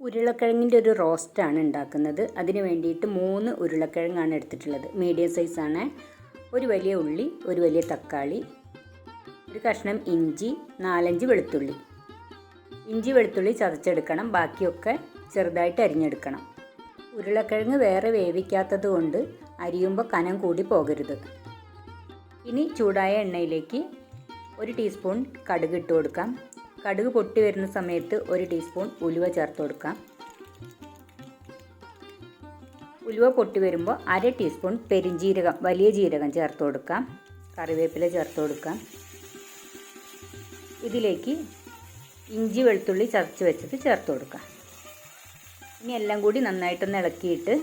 ഉരുളക്കിഴങ്ങിന്റെ ഒരു റോസ്റ്റാണ് ഉണ്ടാക്കുന്നത്. അതിന് വേണ്ടിയിട്ട് മൂന്ന് ഉരുളക്കിഴങ്ങാണ് എടുത്തിട്ടുള്ളത്. മീഡിയം സൈസാണ്. ഒരു വലിയ ഉള്ളി ഒരു വലിയ തക്കാളി ഒരു കഷ്ണം ഇഞ്ചി നാലഞ്ച് വെളുത്തുള്ളി. ഇഞ്ചി വെളുത്തുള്ളി ചതച്ചെടുക്കണം. ബാക്കിയൊക്കെ ചെറുതായിട്ട് അരിഞ്ഞെടുക്കണം. ഉരുളക്കിഴങ്ങ് വേറെ വേവിക്കാത്തത് കൊണ്ട് അരിയുമ്പോൾ കനം കൂടി പോകരുത്. ഇനി ചൂടായ എണ്ണയിലേക്ക് ഒരു ടീസ്പൂൺ കടുക് ഇട്ട് കൊടുക്കാം. കടുക് പൊട്ടി വരുന്ന സമയത്ത് ഒരു ടീസ്പൂൺ ഉലുവ ചേർത്ത് കൊടുക്കാം. ഉലുവ പൊട്ടി വരുമ്പോൾ അര ടീസ്പൂൺ പെരിഞ്ജീരകം വലിയ ജീരകം ചേർത്ത് കൊടുക്കാം. കറിവേപ്പില ചേർത്ത് കൊടുക്കാം. ഇതിലേക്ക് ഇഞ്ചി വെളുത്തുള്ളി ചതച്ച് വെച്ചത് ചേർത്ത് കൊടുക്കാം. ഇനി എല്ലാം കൂടി നന്നായിട്ടൊന്ന് ഇളക്കിയിട്ട്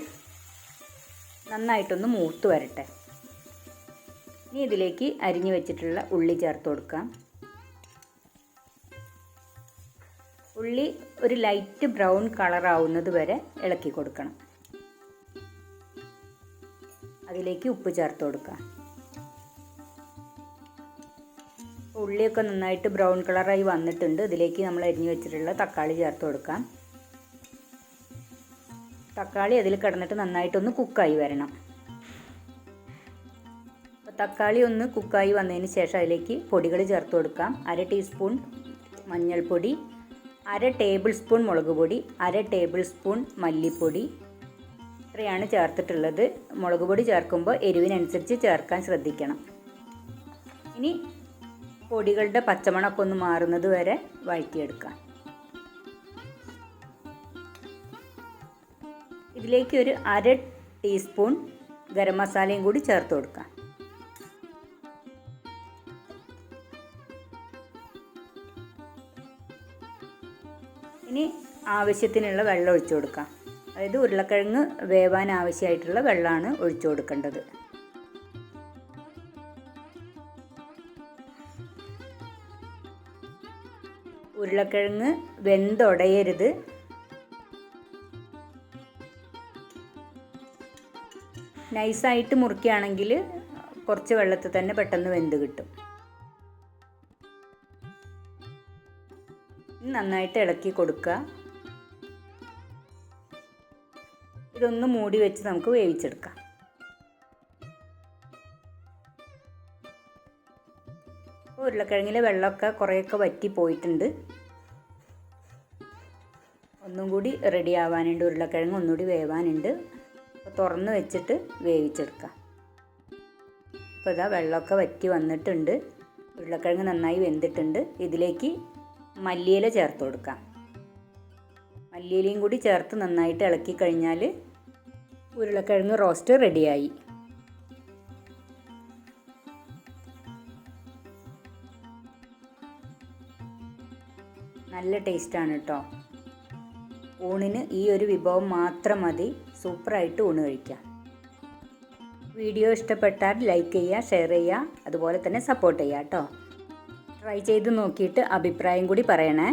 നന്നായിട്ടൊന്ന് മൂത്ത് വരട്ടെ. ഇനി ഇതിലേക്ക് അരിഞ്ഞു വെച്ചിട്ടുള്ള ഉള്ളി ചേർത്ത് കൊടുക്കാം. ഉള്ളി ഒരു ലൈറ്റ് ബ്രൗൺ കളർ ആവുന്നത് വരെ ഇളക്കി കൊടുക്കണം. അതിലേക്ക് ഉപ്പ് ചേർത്ത് കൊടുക്കാം ഉള്ളിയൊക്കെ നന്നായിട്ട് ബ്രൗൺ കളറായി വന്നിട്ടുണ്ട്. ഇതിലേക്ക് നമ്മൾ അരിഞ്ഞു വെച്ചിട്ടുള്ള തക്കാളി ചേർത്ത് കൊടുക്കാം. തക്കാളി അതിൽ കിടന്നിട്ട് നന്നായിട്ടൊന്ന് കുക്കായി വരണം. അപ്പോൾ തക്കാളി ഒന്ന് കുക്കായി വന്നതിന് ശേഷം അതിലേക്ക് പൊടികൾ ചേർത്ത് കൊടുക്കാം. അര ടീസ്പൂൺ മഞ്ഞൾപ്പൊടി അര ടേബിൾ സ്പൂൺ മുളക് പൊടി അര ടേബിൾ സ്പൂൺ മല്ലിപ്പൊടി ഇത്രയാണ് ചേർത്തിട്ടുള്ളത്. മുളക് പൊടി ചേർക്കുമ്പോൾ എരിവിനനുസരിച്ച് ചേർക്കാൻ ശ്രദ്ധിക്കണം. ഇനി പൊടികളുടെ പച്ചമണമൊക്കെ ഒന്ന് മാറുന്നത് വരെ വഴറ്റിയെടുക്കാം. ഇതിലേക്ക് ഒരു അര ടീസ്പൂൺ ഗരം മസാലയും കൂടി ചേർത്ത് കൊടുക്കാം. ഇനി ആവശ്യത്തിനുള്ള വെള്ളം ഒഴിച്ചു കൊടുക്കാം. അതായത് ഉരുളക്കിഴങ്ങ് വേവാൻ ആവശ്യമായിട്ടുള്ള വെള്ളമാണ് ഒഴിച്ചു കൊടുക്കേണ്ടത്. ഉരുളക്കിഴങ്ങ് വെന്തുടയരുത്. നൈസായിട്ട് മുറിക്കുകയാണെങ്കിൽ കുറച്ച് വെള്ളത്തിൽ തന്നെ പെട്ടെന്ന് വെന്ത് കിട്ടും. നന്നായിട്ട് ഇളക്കി കൊടുക്കുക. ഇതൊന്ന് മൂടി വെച്ച് നമുക്ക് വേവിച്ചെടുക്കാം. ഉരുളക്കിഴങ്ങിലെ വെള്ളമൊക്കെ കുറേയൊക്കെ വറ്റി പോയിട്ടുണ്ട്. ഒന്നും കൂടി റെഡി ആവാനുണ്ട്. ഉരുളക്കിഴങ്ങ് ഒന്നുകൂടി വേവാനുണ്ട്. അപ്പോൾ തുറന്ന് വെച്ചിട്ട് വേവിച്ചെടുക്കാം. അപ്പോൾ ഇതാ വെള്ളമൊക്കെ വറ്റി വന്നിട്ടുണ്ട്. ഉരുളക്കിഴങ്ങ് നന്നായി വെന്തിട്ടുണ്ട്. ഇതിലേക്ക് മല്ലിയില ചേർത്ത് കൊടുക്കാം. മല്ലിയിലയും കൂടി ചേർത്ത് നന്നായിട്ട് ഇളക്കി കഴിഞ്ഞാൽ ഉരുളക്കിഴങ്ങ് റോസ്റ്റ് റെഡിയായി നല്ല ടേസ്റ്റാണ് കേട്ടോ ഊണിന് ഈ ഒരു വിഭവം മാത്രം മതി. സൂപ്പറായിട്ട് ഊണ് കഴിക്കാം. വീഡിയോ ഇഷ്ടപ്പെട്ടാൽ ലൈക്ക് ചെയ്യുക ഷെയർ ചെയ്യുക അതുപോലെ തന്നെ സപ്പോർട്ട് ചെയ്യുക കേട്ടോ ട്രൈ ചെയ്ത് നോക്കിയിട്ട് അഭിപ്രായം കൂടി പറയണേ.